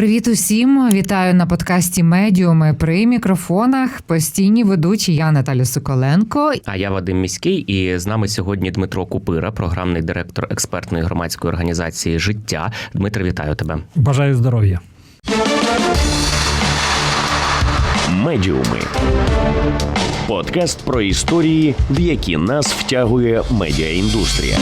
Привіт усім! Вітаю на подкасті Медіуми при мікрофонах. Постійні ведучі я Наталя Соколенко. А я Вадим Міський, і з нами сьогодні Дмитро Купира, програмний директор експертної громадської організації Життя. Дмитро, вітаю тебе. Бажаю здоров'я. Медіуми подкаст про історії, в які нас втягує медіаіндустрія.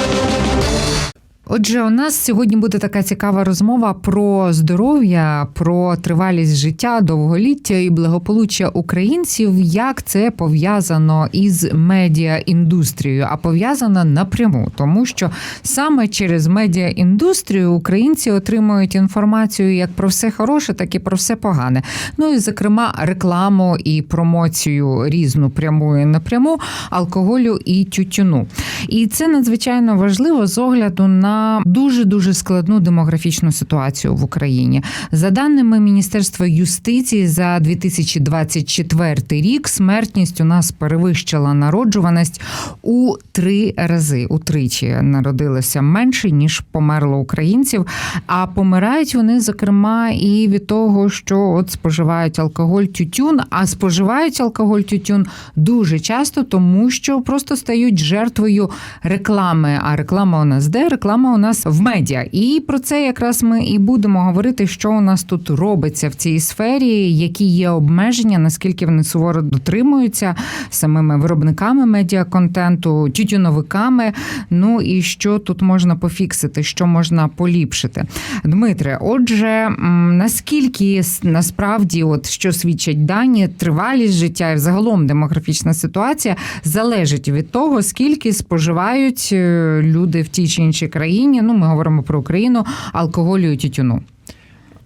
Отже, у нас сьогодні буде така цікава розмова про здоров'я, про тривалість життя, довголіття і благополуччя українців. Як це пов'язано із медіаіндустрією, а пов'язано напряму, тому що саме через медіаіндустрію українці отримують інформацію як про все хороше, так і про все погане. Ну і зокрема, рекламу і промоцію різну пряму і напряму алкоголю і тютюну. І це надзвичайно важливо з огляду на дуже дуже складну демографічну ситуацію в Україні. За даними Міністерства юстиції, за 2024 рік смертність у нас перевищила народжуваність у три рази. Утричі народилося менше ніж померло українців. А помирають вони, зокрема, і від того, що от споживають алкоголь, тютюн, а споживають алкоголь тютюн дуже часто, тому що просто стають жертвою реклами. А реклама у нас де реклама у нас в медіа. І про це якраз ми і будемо говорити, що у нас тут робиться в цій сфері, які є обмеження, наскільки вони суворо дотримуються самими виробниками медіаконтенту, тютюновиками. Ну і що тут можна пофіксити, що можна поліпшити. Дмитре, отже, наскільки насправді, от що свідчать дані, тривалість життя і взагалом демографічна ситуація залежить від того, скільки споживають е, люди в тій чи іншій країні. Ну, ми говоримо про Україну, алкоголю і тютюну.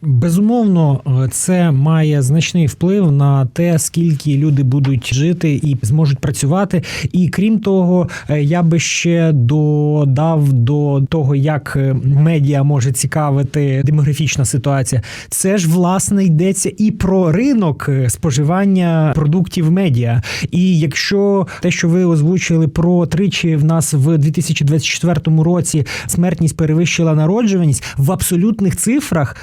Безумовно, е, це має значний вплив на те, скільки люди будуть жити і зможуть працювати. І крім того, е, я би ще додав до того, як е, медіа може цікавити демографічна ситуація. Це ж власне йдеться і про ринок споживання продуктів медіа. І якщо те, що ви озвучили про тричі в нас в 2024 році смертність перевищила народжуваність в абсолютних цифрах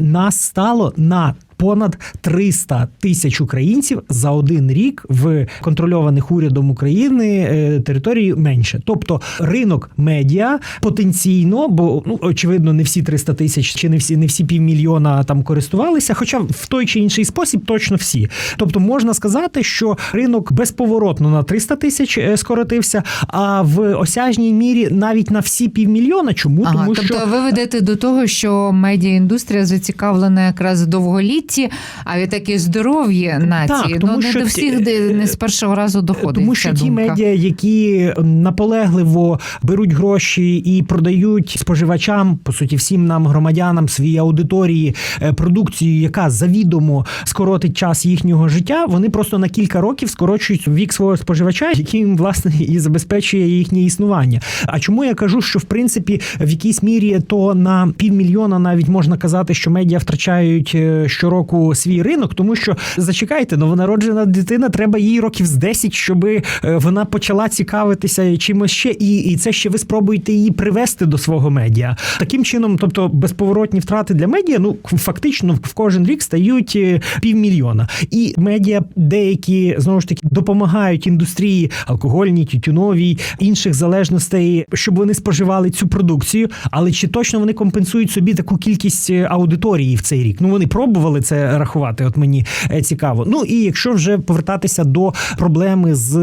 нас стало на понад 300 тисяч українців за один рік в контрольованих урядом України е, території менше. Тобто ринок медіа потенційно, бо ну очевидно, не всі 300 тисяч чи не всі не всі півмільйона там користувалися, хоча в той чи інший спосіб точно всі. Тобто можна сказати, що ринок безповоротно на 300 тисяч е, скоротився, а в осяжній мірі навіть на всі півмільйона. Чому ага, тому, тобто що ви ведете до того, що медіаіндустрія зацікавлена якраз довголіття світі, а і здоров'я нації. Так, тому ну не що до всіх де не з першого разу доходить. Тому що ті думка. медіа, які наполегливо беруть гроші і продають споживачам, по суті, всім нам, громадянам, своїй аудиторії е, продукцію, яка завідомо скоротить час їхнього життя, вони просто на кілька років скорочують вік свого споживача, який їм власне і забезпечує їхнє існування. А чому я кажу, що в принципі в якійсь мірі то на півмільйона навіть можна казати, що медіа втрачають е, щороку свій ринок, тому що зачекайте, новонароджена дитина, треба їй років з 10, щоб е, вона почала цікавитися чимось ще, і і це ще ви спробуєте її привести до свого медіа. Таким чином, тобто безповоротні втрати для медіа, ну фактично в кожен рік стають е, півмільйона. І медіа деякі знову ж таки допомагають індустрії алкогольній, тютюновій, інших залежностей, щоб вони споживали цю продукцію. Але чи точно вони компенсують собі таку кількість е, аудиторії в цей рік? Ну вони пробували це рахувати. От мені цікаво. Ну і якщо вже повертатися до проблеми з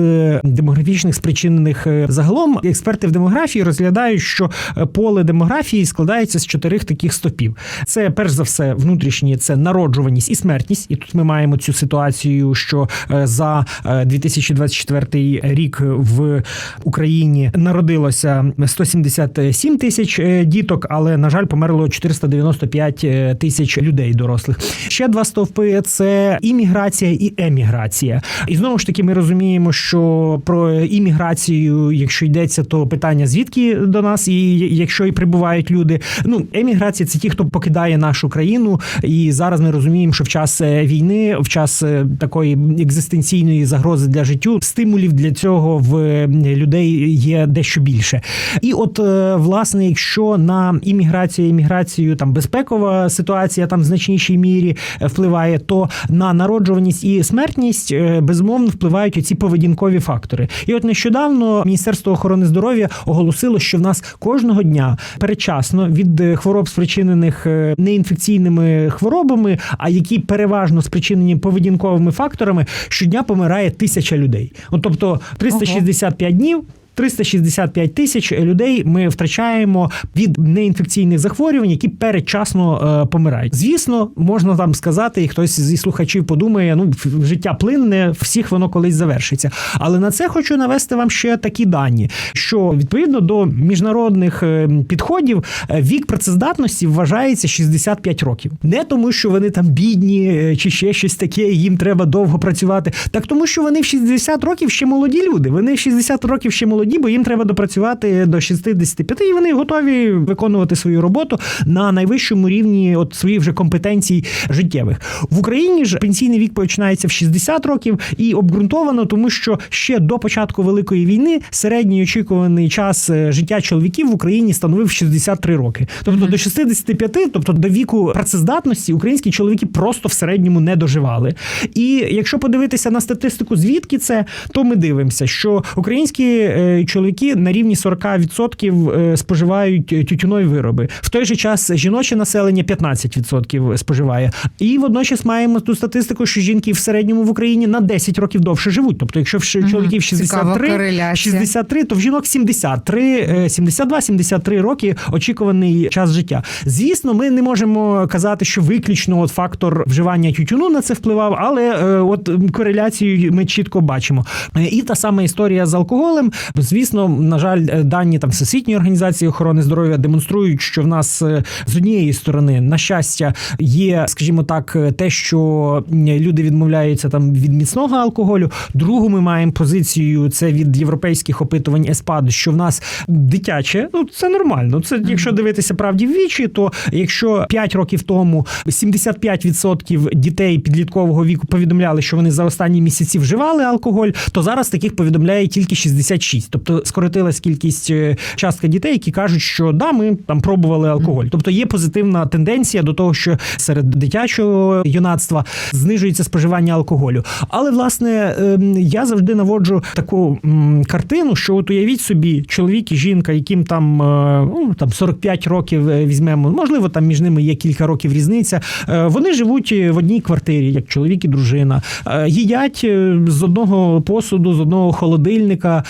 демографічних спричинених загалом, експерти в демографії розглядають, що поле демографії складається з чотирих таких стопів. Це перш за все внутрішні це народжуваність і смертність. І тут ми маємо цю ситуацію, що за 2024 рік в Україні народилося 177 тисяч діток, але на жаль, померло 495 тисяч людей дорослих. Ще два стовпи: це імміграція і еміграція. І знову ж таки, ми розуміємо, що про імміграцію, якщо йдеться, то питання звідки до нас, і якщо і прибувають люди. Ну, еміграція це ті, хто покидає нашу країну. І зараз ми розуміємо, що в час е, війни, в час е, такої екзистенційної загрози для життю, стимулів для цього в е, людей є дещо більше. І от власне, якщо на імміграцію, імміграцію там безпекова ситуація там в значнішій мірі впливає, то на народжуваність і смертність е, безумовно впливають оці поведінкові фактори. І от нещодавно Міністерство охорони здоров'я оголосило, що в нас кожного дня передчасно від е, хвороб, спричинених е, неінфекційними хворобами, а які переважно спричинені поведінковими факторами, щодня помирає тисяча людей. От тобто 365 днів. 365 тисяч людей ми втрачаємо від неінфекційних захворювань, які передчасно е, помирають. Звісно, можна там сказати, і хтось зі слухачів подумає: ну життя плинне, всіх воно колись завершиться. Але на це хочу навести вам ще такі дані, що відповідно до міжнародних е, підходів е, вік працездатності вважається 65 років. Не тому, що вони там бідні чи ще щось таке, їм треба довго працювати. Так тому, що вони в 60 років ще молоді люди. Вони в 60 років ще молоді, бо їм треба допрацювати до 65, і вони готові виконувати свою роботу на найвищому рівні от своїх вже компетенцій життєвих. В Україні ж пенсійний вік починається в 60 років і обґрунтовано, тому що ще до початку великої війни середній очікуваний час е, життя чоловіків в Україні становив 63 роки. Тобто до 65, тобто до віку працездатності, українські чоловіки просто в середньому не доживали. І якщо подивитися на статистику, звідки це, то ми дивимося, що українські е, чоловіки на рівні 40% е, споживають тютюнові вироби. В той же час жіноче населення 15% споживає. І водночас маємо ту статистику, що жінки в середньому в Україні на 10 років довше живуть. Тобто, якщо в чоловіків 63, 63, то в жінок 73, е, 72-73 роки очікуваний час життя. Звісно, ми не можемо казати, що виключно от фактор вживання тютюну на це впливав, але е, от кореляцію ми чітко бачимо. Е, І та сама історія з алкоголем. Звісно, на жаль, е, дані там Всесвітньої організації охорони здоров'я демонструють, що в нас е, з однієї сторони, на щастя, є, скажімо так, е, те, що люди відмовляються там від міцного алкоголю. Другу ми маємо позицію це від європейських опитувань ЕСПАД, що в нас дитяче, ну це нормально. Це якщо дивитися правді в вічі, то якщо 5 років тому 75% дітей підліткового віку повідомляли, що вони за останні місяці вживали алкоголь, то зараз таких повідомляє тільки 66. Тобто скоротилась кількість е, частка дітей, які кажуть, що да, ми там пробували алкоголь. Тобто є позитивна тенденція до того, що серед дитячого юнацтва знижується споживання алкоголю. Але власне ем, я завжди наводжу таку картину, що от уявіть собі, чоловік і жінка, яким там, е, ну, там 45 років е, візьмемо, можливо, там між ними є кілька років різниця. Вони живуть в одній квартирі, як чоловік і дружина, їдять з одного посуду, з одного холодильника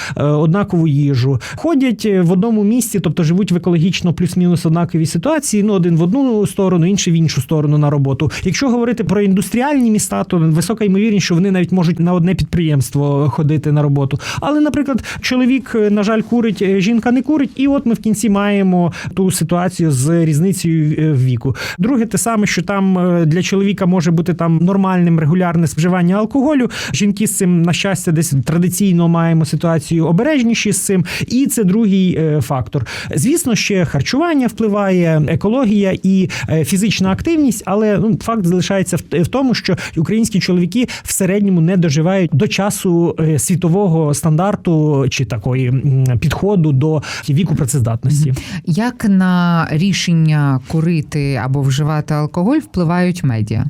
однакову їжу, ходять в одному місці, тобто живуть в екологічно плюс-мінус однаковій ситуації. Ну, один в одну сторону, інший в іншу сторону на роботу. Якщо говорити про індустріальні міста, то висока ймовірність, що вони навіть можуть на одне підприємство ходити на роботу. Але, наприклад, чоловік, е, на жаль, курить, е, жінка не курить, і от ми в кінці маємо ту ситуацію з різницею е, в віку. Друге, те саме, що там е, для чоловіка може бути там нормальним регулярне споживання алкоголю. Жінки з цим, на щастя, десь традиційно маємо ситуацію обережніші з цим. І це другий е, фактор. Звісно, ще харчування впливає, екологія і е, фізична активність, але ну факт залишається в, тому, що українські чоловіки в середньому не доживають до часу е, світового стандарту чи такої підходу до віку працездатності. Як на рішення курити або вживати алкоголь впливають медіа?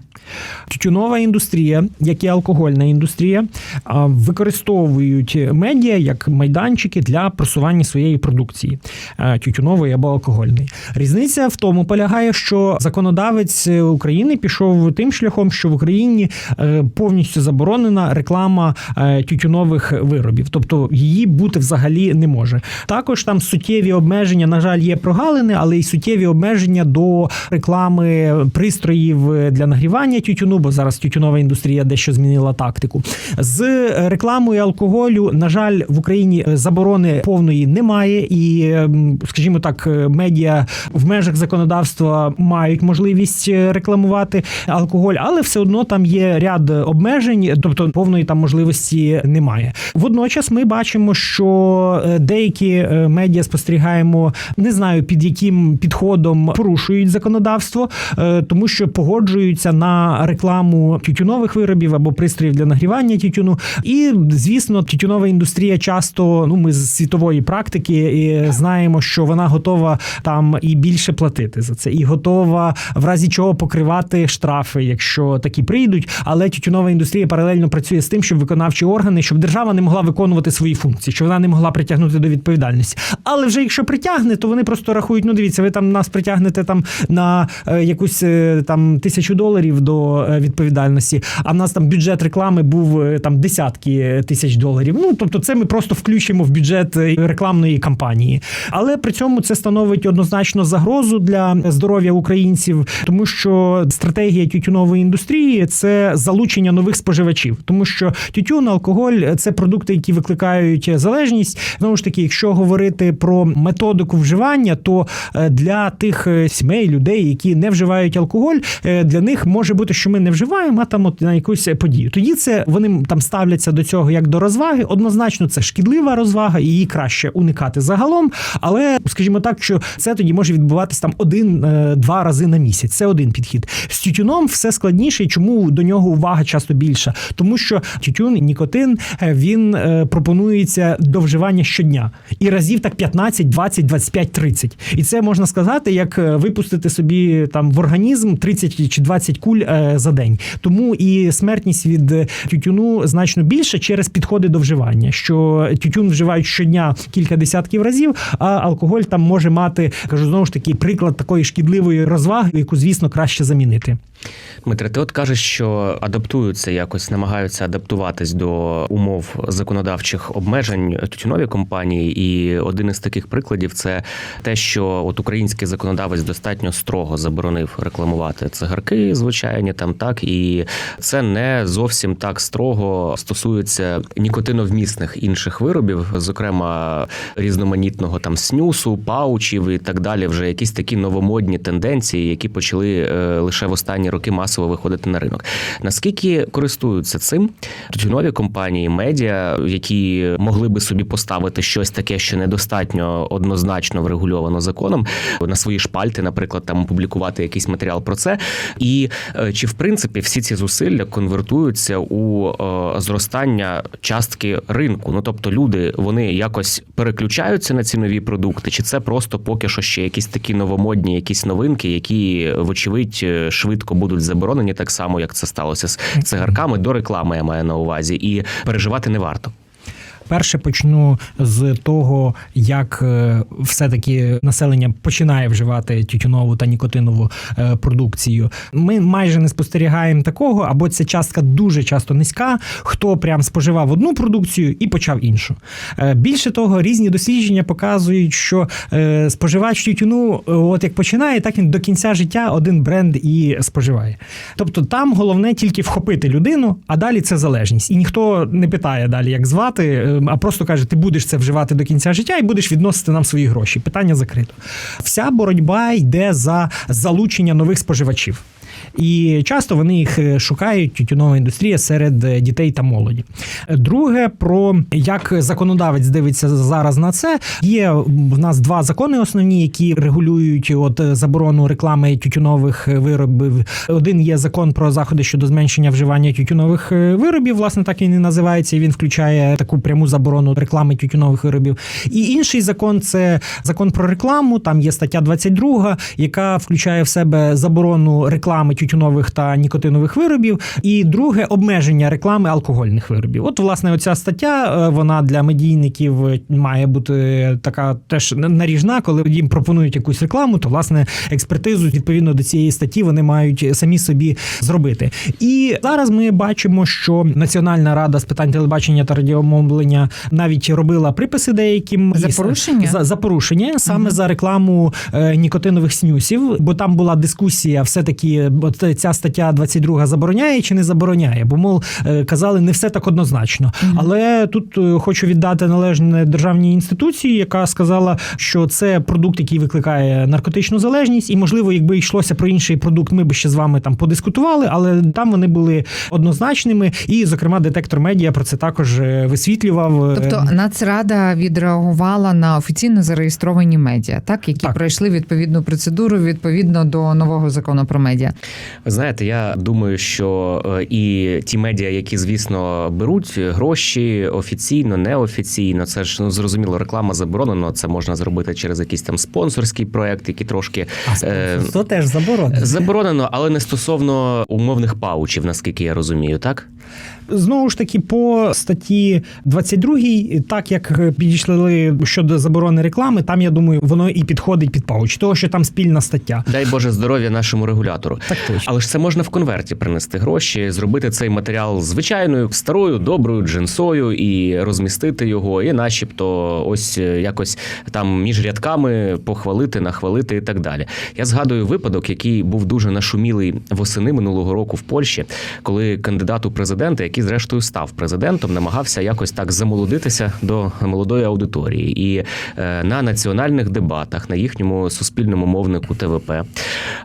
Тютюнова індустрія, як і алкогольна індустрія, використовують медіа як майданчики для просування своєї продукції тютюнової або алкогольної. Різниця в тому полягає, що законодавець України пішов тим шляхом, що в Україні е, повністю заборонена реклама е, тютюнових виробів, тобто її бути взагалі не може. Також там суттєві обмеження, на жаль, є прогалини, але й суттєві обмеження до реклами пристроїв для нагрівання тютюну, бо зараз тютюнова індустрія дещо змінила тактику. З рекламою алкоголю, на жаль, в Україні е, заборони повної немає, і, ем, скажімо так, е, медіа в межах законодавства мають можливість е, рекламувати алкоголь, але все одно там є ряд обмежень, тобто повної там можливості немає. Водночас ми бачимо, що е, деякі е, медіа спостерігаємо, не знаю під яким підходом порушують законодавство, е, тому що погоджуються на рекламу тютюнових виробів або пристроїв для нагрівання тютюну. І звісно, тютюнова індустрія часто, ну ми з світової практики і знаємо, що вона готова там і більше платити за це, і готова в разі чого покривати штрафи, якщо такі прийдуть. Але тютюнова індустрія паралельно працює з тим, щоб виконавчі органи, щоб держава не могла виконувати свої функції, щоб вона не могла притягнути до відповідальності. Але вже якщо притягне, то вони просто рахують: ну дивіться, ви там нас притягнете там на е, якусь е, там тисячу доларів до е, відповідальності. А в нас там бюджет реклами був там десятки тисяч доларів. Ну тобто, це ми просто включимо в бюджет е, рекламної кампанії. Але при цьому це становить однозначно загрозу для здоров'я українців, тому що стратегія тютюнової індустрії це залучення нових споживачів, тому що тютюн, алкоголь це продукти, які викликають залежність. Знову ж таки, якщо говорити про методику вживання, то е, для тих е, сімей, людей, які не вживають алкоголь, для них може бути, що ми не вживаємо, а там от на якусь подію. Тоді це вони там ставляться до цього як до розваги. Однозначно, це шкідлива розвага, і її краще уникати загалом. Але скажімо так, що це тоді може відбуватись там один-два рази на місяць. Це один підхід. З тютюном все складніше, і чому до нього увага часто більша, тому що тютюн, нікотин е, він е, пропонується до вживання щодня і разів так 15, 20, 25, 30. І це можна сказати, як е, випустити собі там в організм 30 чи 20 куль е, за день. Тому і смертність від е, тютюну значно більше через підходи до вживання. Що тютюн вживають щодня кілька десятків разів, а алкоголь там може мати кажу знову ж таки приклад такої шкідливої розваги, яку звісно краще замінити. Дмитре, ти от кажеш, що адаптуються якось, намагаються адаптуватись до умов законодавчих обмежень тютюнові компанії. І один із таких прикладів це те, що от український законодавець достатньо строго заборонив рекламувати цигарки, звичайні там так, і це не зовсім так строго стосується нікотиновмісних інших виробів, зокрема різноманітного там снюсу, паучів і так далі. Вже якісь такі новомодні тенденції, які почали е, лише в останні роки масово виходити на ринок. Наскільки користуються цим тютюнові компанії, медіа, які могли би собі поставити щось таке, що недостатньо однозначно врегульовано законом, на свої шпальти, наприклад, там опублікувати якийсь матеріал про це, і е, чи в принципі всі ці зусилля конвертуються у е, зростання частки ринку? Ну тобто люди вони якось переключаються на ці нові продукти, чи це просто поки що ще якісь такі новомодні, якісь новинки, які вочевидь е, швидко будуть заборонені, так само як це сталося з цигарками до реклами, я маю на увазі, і переживати не варто. Перше почну з того, як е, все-таки населення починає вживати тютюнову та нікотинову е, продукцію. Ми майже не спостерігаємо такого, або ця частка дуже часто низька, хто прям споживав одну продукцію і почав іншу. Е, Більше того, різні дослідження показують, що споживач тютюну, от як починає, так він до кінця життя один бренд і споживає. Тобто там головне тільки вхопити людину, а далі це залежність. І ніхто не питає далі, як звати, а просто каже, ти будеш це вживати до кінця життя і будеш відносити нам свої гроші. Питання закрито. Вся боротьба йде за залучення нових споживачів. І часто вони їх е, шукають тютюнова індустрія серед е, дітей та молоді. Друге, про як законодавець дивиться зараз на це. Є в нас два закони основні, які регулюють от е, заборону реклами тютюнових виробів. Один є закон про заходи щодо зменшення вживання тютюнових е, виробів. Власне, так він і називається. Він включає таку пряму заборону реклами тютюнових виробів. І інший закон це закон про рекламу. Там є стаття 22, яка включає в себе заборону реклами тютюнових та нікотинових виробів. І друге обмеження реклами алкогольних виробів. От, власне, оця стаття е, вона для медійників має бути така теж наріжна, коли їм пропонують якусь рекламу, то власне експертизу відповідно до цієї статті вони мають самі собі зробити. І зараз ми бачимо, що Національна рада з питань телебачення та радіомовлення навіть робила приписи деяким За порушення? за, за порушення саме за рекламу е, нікотинових снюсів, бо там була дискусія, все таки от от ця стаття 22 забороняє чи не забороняє, бо мов е, казали не все так однозначно. Але тут е, хочу віддати належне державній інституції, яка сказала, що це продукт, який викликає наркотичну залежність, і можливо, якби йшлося про інший продукт, ми б ще з вами там подискутували, але там вони були однозначними. І, зокрема, детектор медіа про це також е, висвітлював. Тобто Нацрада відреагувала на офіційно зареєстровані медіа, так які Так. пройшли відповідну процедуру відповідно до нового закону про медіа. Знаєте, я думаю, що е, і ті медіа, які звісно беруть гроші офіційно, неофіційно, це ж ну зрозуміло, реклама заборонена. Це можна зробити через якийсь там спонсорський проект, які трошки а е, теж заборонено. заборонено, але не стосовно умовних паучів, наскільки я розумію, так Знову ж таки, по статті 22, так як підійшли щодо заборони реклами, там я думаю, воно і підходить під пауч, того що там спільна стаття. дай Боже здоров'я нашому регулятору. Так точно. Але ж це можна в конверті принести гроші, зробити цей матеріал звичайною старою доброю джинсою і розмістити його, і начебто ось е, якось там між рядками похвалити, нахвалити і так далі. Я згадую випадок, який був дуже нашумілий восени минулого року в Польщі, коли кандидат у президенти, який зрештою став президентом, намагався якось так замолодитися до молодої аудиторії. І е, на національних дебатах, на їхньому суспільному мовнику ТВП,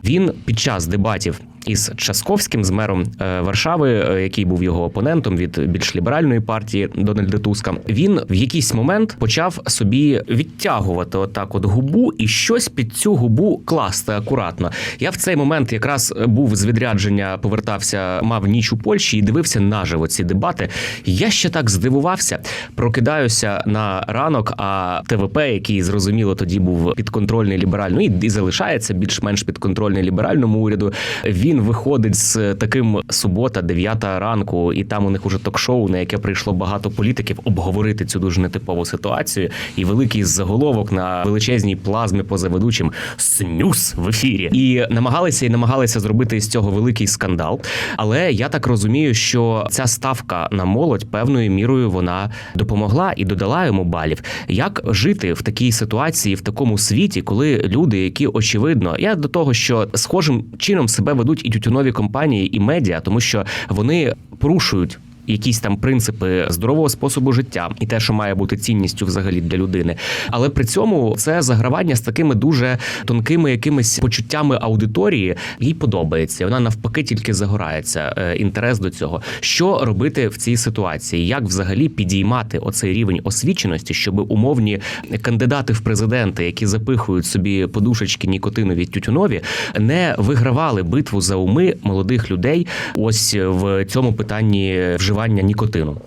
він під час дебатів. Із Часковським, з мером е, Варшави, е, який був його опонентом від більш ліберальної партії Дональда Туска, він в якийсь момент почав собі відтягувати отак, от губу, і щось під цю губу класти акуратно. Я в цей момент якраз був з відрядження, повертався, мав ніч у Польщі і дивився наживо ці дебати. Я ще так здивувався. Прокидаюся на ранок. А ТВП, який зрозуміло тоді був підконтрольний ліберально, і, і залишається більш-менш підконтрольний ліберальному уряду. Він виходить з таким субота, 9 ранку, і там у них уже ток-шоу, на яке прийшло багато політиків, обговорити цю дуже нетипову ситуацію. І великий заголовок на величезній плазмі поза ведучим снюс в ефірі. І намагалися і намагалися зробити із цього великий скандал. Але я так розумію, що ця ставка на молодь певною мірою вона допомогла і додала йому балів. Як жити в такій ситуації, в такому світі, коли люди, які очевидно, я до того, що схожим чином себе ведуть і тютюнові компанії, і медіа, тому що вони порушують. Якісь там принципи здорового способу життя і те, що має бути цінністю взагалі для людини, але при цьому це загравання з такими дуже тонкими якимись почуттями аудиторії. Їй подобається. Вона навпаки тільки загорається. е, Інтерес до цього. Що робити в цій ситуації? Як взагалі підіймати оцей рівень освіченості, щоб умовні кандидати в президенти, які запихують собі подушечки нікотинові тютюнові, не вигравали битву за уми молодих людей? Ось в цьому питанні вживання нікотину.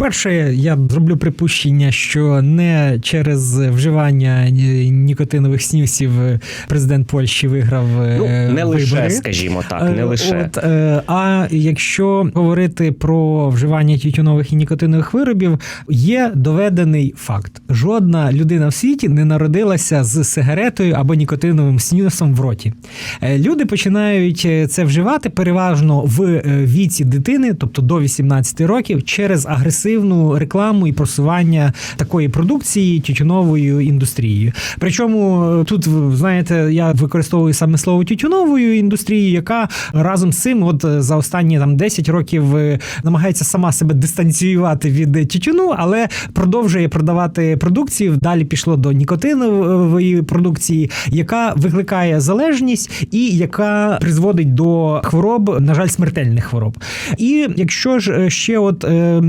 Перше, я зроблю припущення, що не через вживання нікотинових снюсів президент Польщі виграв Ну е, не лише, скажімо так, не Е, лише. От, е, а якщо говорити про вживання тютюнових і нікотинових виробів, є доведений факт: жодна людина в світі не народилася з сигаретою або нікотиновим снюсом в роті. Люди починають це вживати переважно в віці дитини, тобто до 18 років, через агресивну рекламу і просування такої продукції тютюновою індустрією. Причому е, тут, знаєте, я використовую саме слово тютюновою індустрією, яка разом з цим, от е, за останні там 10 років, е, намагається сама себе дистанціювати від тютюну, але продовжує продавати продукцію. Далі пішло до нікотинової продукції, яка викликає залежність і яка призводить до хвороб, на жаль, смертельних хвороб. І якщо ж ще от е,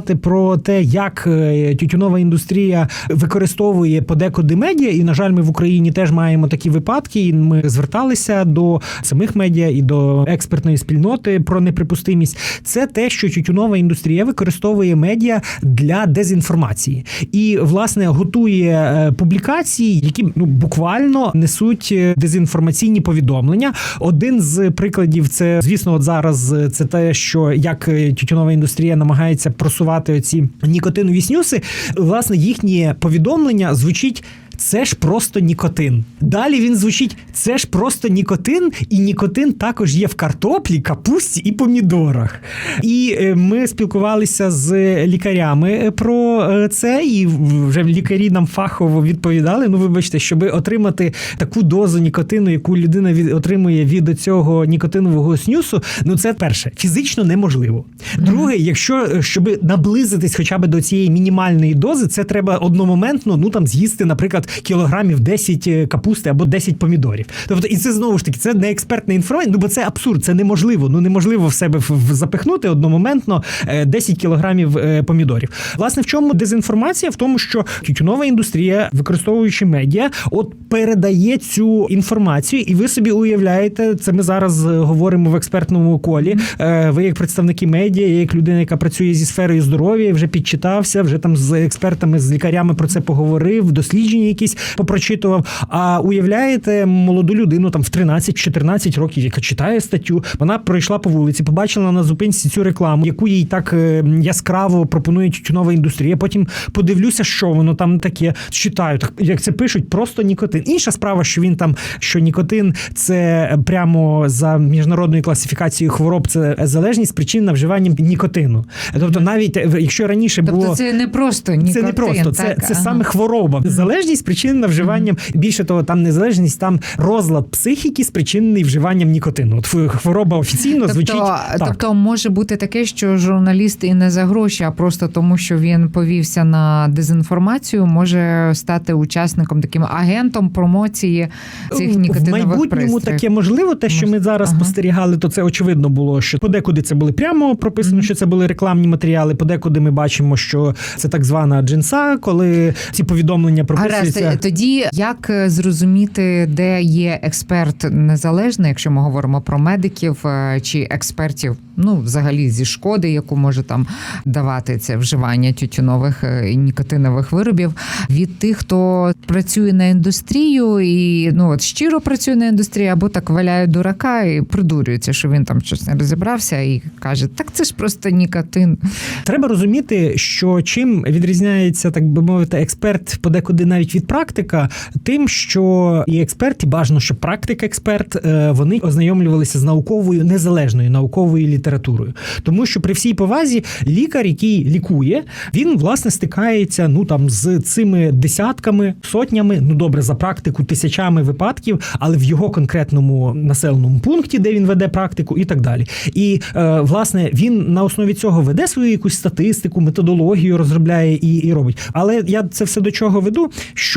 сказати про те, як е, тютюнова індустрія використовує подекуди медіа, і на жаль, ми в Україні теж маємо такі випадки. І ми зверталися до самих медіа і до експертної спільноти про неприпустимість. Це те, що тютюнова індустрія використовує медіа для дезінформації, і власне готує е, публікації, які ну буквально несуть е, дезінформаційні повідомлення. Один з прикладів це, звісно, от зараз це те, що як тютюнова індустрія намагається просувати оці нікотинові снюси. Власне, їхнє повідомлення звучить. Це ж просто нікотин. Далі він звучить: це ж просто нікотин, і нікотин також є в картоплі, капусті і помідорах. І е, ми спілкувалися з лікарями е, про е, це, і вже лікарі нам фахово відповідали. Ну, вибачте, щоб отримати таку дозу нікотину, яку людина від, отримує від цього нікотинового снюсу, ну це перше, фізично неможливо. Друге, якщо щоб наблизитись хоча б до цієї мінімальної дози, це треба одномоментно, ну там з'їсти, наприклад, кілограмів 10 капусти або 10 помідорів. Тобто, і це знову ж таки це не експертна інформація, ну бо це абсурд, це неможливо. Ну неможливо в себе запихнути одномоментно е, 10 кілограмів е, помідорів. Власне, в чому дезінформація? В тому, що тютюнова індустрія, використовуючи медіа, от передає цю інформацію, і ви собі уявляєте, це ми зараз е, говоримо в експертному колі. Е, Ви як представники медіа, як людина, яка працює зі сферою здоров'я, вже підчитався, вже там з експертами, з лікарями про це поговорив, дослідження якісь попрочитував. А уявляєте молоду людину там в 13-14 років, яка читає статтю, вона пройшла по вулиці, побачила на зупинці цю рекламу, яку їй так е, яскраво пропонує тютюнова індустрія. Потім подивлюся, що воно там таке. Читаю, так як це пишуть, просто нікотин. Інша справа, що він там, що нікотин це прямо за міжнародною класифікацією хвороб, це залежність спричинена вживанням нікотину. Тобто, навіть е, якщо раніше було Тобто це не просто нікотин. це не просто, це, так? це Ага. саме хвороба. Залежність спричинена вживанням. Більше того, там не залежність, там розлад психіки, спричинений вживанням нікотину. От хвороба офіційно Тобто, звучить так. тобто може бути таке, що журналіст і не за гроші, а просто тому, що він повівся на дезінформацію, може стати учасником таким агентом промоції цих в нікотинових майбутньому пристроїв. таке можливо. Те, що ми зараз Ага. спостерігали, то це очевидно було, що подекуди це були прямо прописано, що це були рекламні матеріали. Подекуди ми бачимо, що це так звана джинса, коли ці повідомлення прописуються. Гаразд, тоді як е, зрозуміти, де є експерт незалежний, якщо ми говоримо про медиків е, чи експертів, ну взагалі зі шкоди, яку може там давати це вживання тютюнових е, і нікотинових виробів, від тих, хто працює на індустрію і ну от щиро працює на індустрії, або так валяє дурака і придурюється, що він там щось не розібрався і каже: так це ж просто нікотин. Треба розуміти, що чим відрізняється, так би мовити, експерт подекуди навіть від практика, тим, що і експерт, і бажано, що практик експерт, е, вони ознайомлювалися з науковою незалежною науковою літературою. Тому що при всій повазі лікар, який лікує, він власне стикається ну там з цими десятками, сотнями, ну добре, за практику тисячами випадків, але в його конкретному населеному пункті, де він веде практику, і так далі. І е, власне він на основі цього веде свою якусь статистику, методологію розробляє і, і робить. Але я це все до чого веду, що.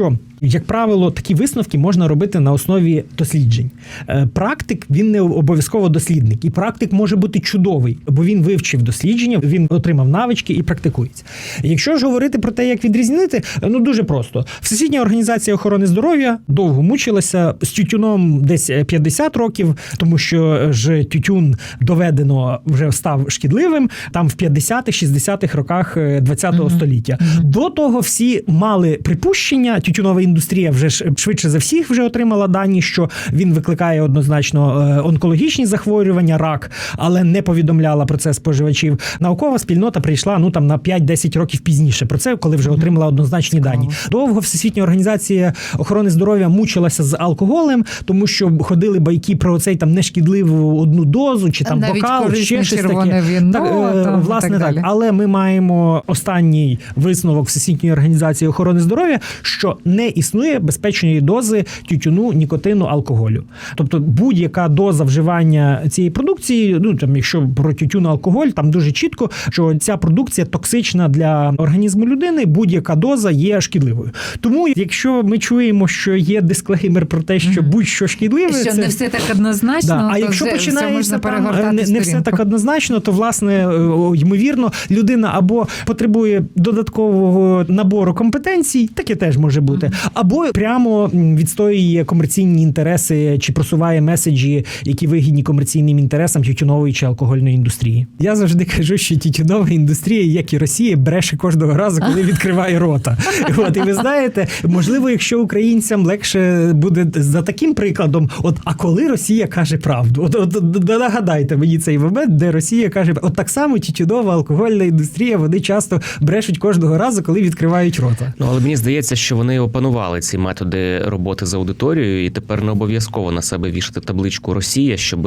Як правило, такі висновки можна робити на основі досліджень. Е, Практик він не обов'язково дослідник, і практик може бути чудовий, бо він вивчив дослідження, він отримав навички і практикується. Якщо ж говорити про те, як відрізнити, ну дуже просто. Всесвітня організація охорони здоров'я довго мучилася з тютюном десь 50 років, тому що ж тютюн доведено вже став шкідливим там в 50-60-х роках е, 20-го століття. До того всі мали припущення, тютюнова індустрія вже ж швидше за всіх вже отримала дані, що він викликає однозначно е, онкологічні захворювання, рак, але не повідомляла про це споживачів. Наукова спільнота прийшла ну там на 5-10 років пізніше. Про це, коли вже отримала однозначні дані. Довго Всесвітня організація охорони здоров'я мучилася з алкоголем, тому що ходили байки про цей там нешкідливу одну дозу чи там Навіть бокал, ще щось таке. віно, так, е, там, власне так так. Але ми маємо останній висновок Всесвітньої організації охорони здоров'я, що не існує безпечної дози тютюну, нікотину, алкоголю. Тобто будь-яка доза вживання цієї продукції, ну там, якщо про тютюн, алкоголь, там дуже чітко, що ця продукція токсична для організму людини, будь-яка доза є шкідливою. Тому, якщо ми чуємо, що є дисклеймер про те, що будь-що шкідливе, Що це не все так однозначно, Да. А то якщо починається там, не, не все так однозначно, то власне е, ймовірно людина або потребує додаткового набору компетенцій, таке теж може бути, або прямо відстоює комерційні інтереси чи просуває меседжі, які вигідні комерційним інтересам тютюнової чи алкогольної індустрії. Я завжди кажу, що тютюнова індустрія, як і Росія, бреше кожного разу, коли відкриває рота. От і ви знаєте, можливо, якщо українцям легше буде за таким прикладом, от а коли Росія каже правду, от, от, от нагадайте мені цей момент, де Росія каже, от так само тютюнова алкогольна індустрія, вони часто брешуть кожного разу, коли відкривають рота. Ну але мені здається, що вони вони опанували ці методи роботи з аудиторією, і тепер не обов'язково на себе вішати табличку Росія, щоб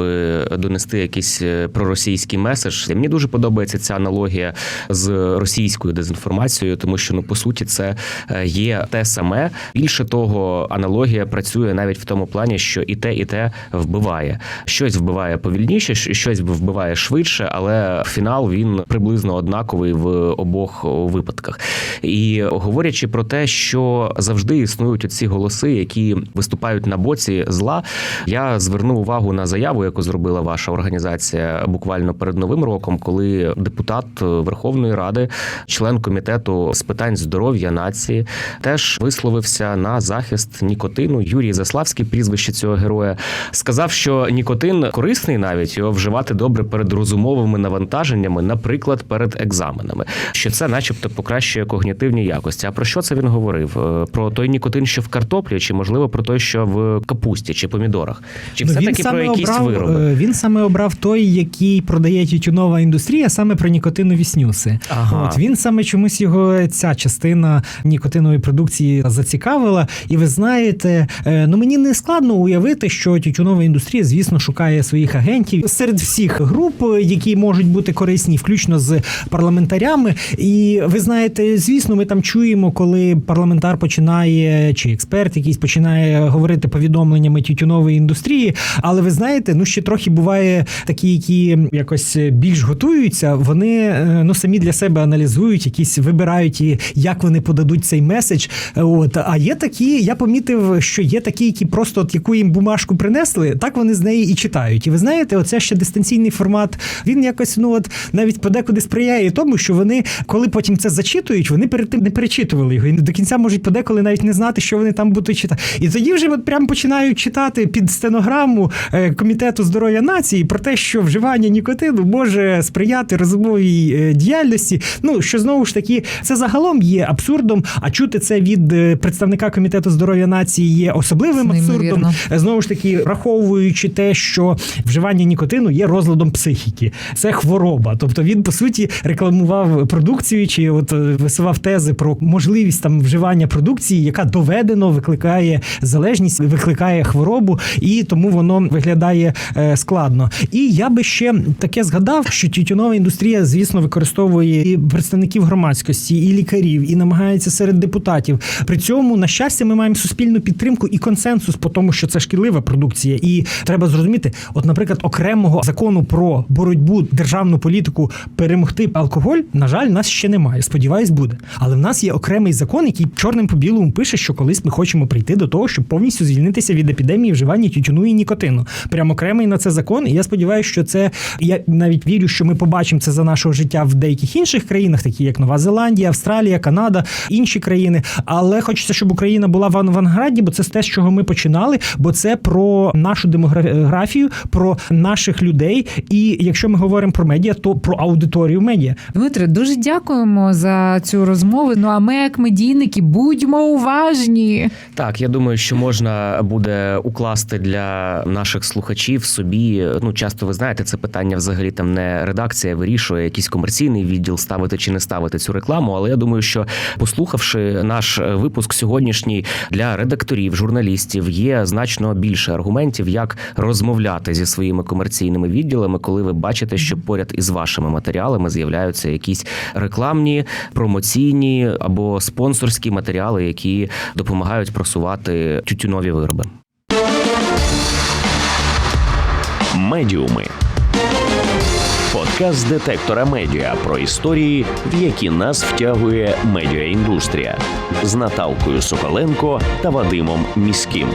донести якийсь е, проросійський меседж. Мені дуже подобається ця аналогія з російською дезінформацією, тому що ну по суті це е, є те саме. Більше того, аналогія працює навіть в тому плані, що і те, і те вбиває. Щось вбиває повільніше, щось вбиває швидше, але фінал він приблизно однаковий в обох випадках. І говорячи про те, що завжди існують оці голоси, які виступають на боці зла, я звернув увагу на заяву, яку зробила ваша організація буквально перед новим роком, коли депутат Верховної Ради, член комітету з питань здоров'я нації, теж висловився на захист нікотину. Юрій Заславський, прізвище цього героя, сказав, що нікотин корисний навіть його вживати добре перед розумовими навантаженнями, наприклад, перед екзаменами. Що це, начебто, покращує когнітивні якості. А про що це він говорив? Про той нікотин, що в картоплі, чи можливо про той, що в капусті чи помідорах? Чи Ну, все таки про якісь обрав, вироби? е, Він саме обрав той, який продає тютюнова індустрія, саме про нікотинові снюси. Ага. От він саме чомусь його ця частина нікотинової продукції зацікавила. І ви знаєте, е, ну мені не складно уявити, що тютюнова індустрія, звісно, шукає своїх агентів серед всіх груп, які можуть бути корисні, включно з парламентарями. І ви знаєте, звісно, ми там чуємо, коли парламентар починає чи експерт якийсь починає говорити повідомленнями тютюнової індустрії. Але ви знаєте, ну ще трохи буває такі, які якось більш готуються. Вони е, ну самі для себе аналізують, якісь вибирають і як вони подадуть цей меседж. От а є такі, я помітив, що є такі, які просто от яку їм бумажку принесли, так вони з неї і читають. І ви знаєте, оце ще дистанційний формат. Він якось ну от навіть подекуди сприяє тому, що вони, коли потім це зачитують, вони перед тим не перечитували його і до кінця можуть подеколи навіть не знати, що вони там будуть читати. І тоді вже от прям починають читати під стенограму е, комітету здоров'я нації про те, що вживання нікотину може сприяти розумовій е, діяльності. Ну що знову ж таки, це загалом є абсурдом. А чути це від е, представника комітету здоров'я нації є особливим абсурдом. Знову ж таки, враховуючи те, що вживання нікотину є розладом психіки, це хвороба. Тобто він по суті рекламував продукцію, чи от висував тези про можливість там вживання продукції, яка доведено викликає залежність, викликає хворобу, і тому воно виглядає е, складно. І я би ще таке згадав, що тютюнова індустрія, звісно, використовує і представників громадськості, і лікарів, і намагається серед депутатів. При цьому, на щастя, ми маємо суспільну підтримку і консенсус по тому, що це шкідлива продукція. І треба зрозуміти, от, наприклад, окремого закону про боротьбу державну політику перемогти алкоголь, на жаль, нас ще немає. Сподіваюсь, буде. Але в нас є окремий закон, який чорним по білому пише, що колись ми хочемо прийти до того, щоб повністю звільнитися від епідемії вживання тютюну і нікотину. Прям окремий на це закон. І я сподіваюся, що це я навіть вірю, що ми побачимо це за нашого життя в деяких інших країнах, такі як Нова Зеландія, Австралія, Канада, інші країни. Але хочеться, щоб Україна була в аванграді, бо це те, з чого ми починали. Бо це про нашу демографію, про наших людей. І якщо ми говоримо про медіа, то про аудиторію медіа. Дмитре, дуже дякуємо за цю розмову. Ну а ми, як медійники, будьмо уважні. Так, я думаю, що можна буде укласти для наших слухачів собі. Ну, часто ви знаєте, це питання взагалі там не редакція вирішує якийсь комерційний відділ ставити чи не ставити цю рекламу. Але я думаю, що послухавши наш випуск сьогоднішній для редакторів, журналістів, є значно більше аргументів, як розмовляти зі своїми комерційними відділами, коли ви бачите, що поряд із вашими матеріалами з'являються якісь рекламні, промоційні або спонсорські матеріали, які допомагають просувати тютюнові вироби. Медіуми. Подкаст детектора медіа про історії, в які нас втягує медіаіндустрія з Наталкою Соколенко та Вадимом Міським.